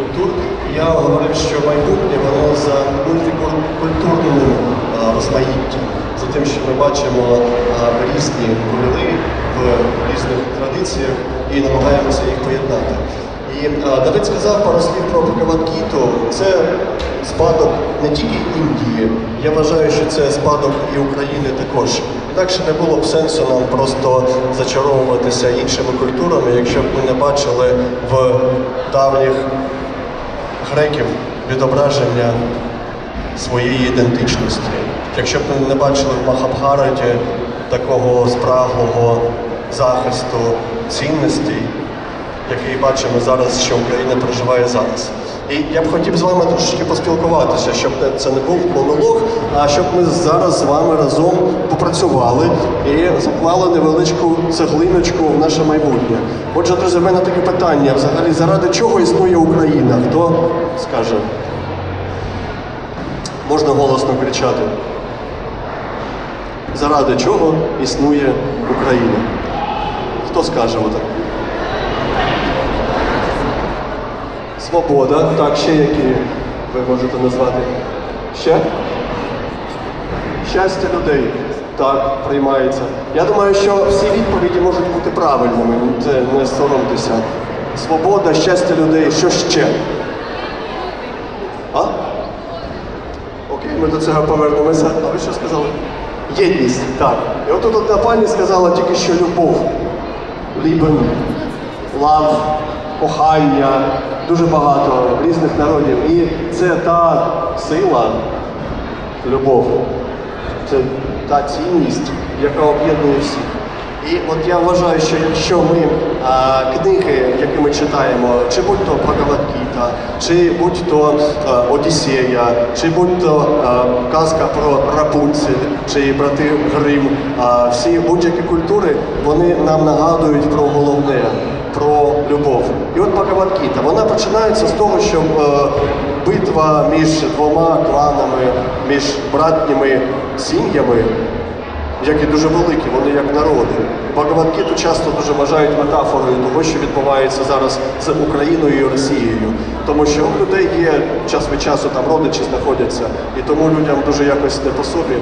культур. Я говорив, що майбутнє воно за мультикультурним розмаїттям, за тим, що ми бачимо різні кольори в різних традиціях і намагаємося їх поєднати. І Давид сказав пару слів про Бхагавад-гіту. Це спадок не тільки Індії. Я вважаю, що це спадок і України також. Інакше не було б сенсу нам просто зачаровуватися іншими культурами, якщо б ми не бачили в давніх греків відображення своєї ідентичності. Якщо б ми не бачили в Махабхараті такого спраглого захисту цінностей, який бачимо зараз, що Україна проживає зараз. І я б хотів з вами трошечки поспілкуватися, щоб це не був монолог, а щоб ми зараз з вами разом попрацювали і заклали невеличку цеглиночку в наше майбутнє. Отже, друзі, в мене таке питання: взагалі, заради чого існує Україна? Хто скаже? Можна голосно кричати. Заради чого існує Україна? Хто скаже отак? Свобода. Так, ще які ви можете назвати? Ще? Щастя людей. Так, приймається. Я думаю, що всі відповіді можуть бути правильними. Це не соромтеся. Свобода, щастя людей. Що ще? А? Окей, ми до цього повернемося. А ви що сказали? Єдність, так. І от тут одна пані сказала тільки що любов. Лібен, лав, кохання, дуже багато різних народів. І це та сила, любов, це та цінність, яка об'єднує всіх. І от я вважаю, що якщо ми а, книги, які ми читаємо, чи будь то Бхагавад-гіта, чи будь то а, Одіссея, чи будь то а, казка про Рапунцель, чи брати Грим, а, всі будь-які культури, вони нам нагадують про головне, про любов. І от Бхагавад-гіта, вона починається з того, що е, битва між двома кланами, між братніми сім'ями які дуже великі, вони як народи. Багаватгіту часто дуже вважають метафорою того, що відбувається зараз з Україною і Росією. Тому що у людей є час від часу там родичі знаходяться, і тому людям дуже якось не по собі.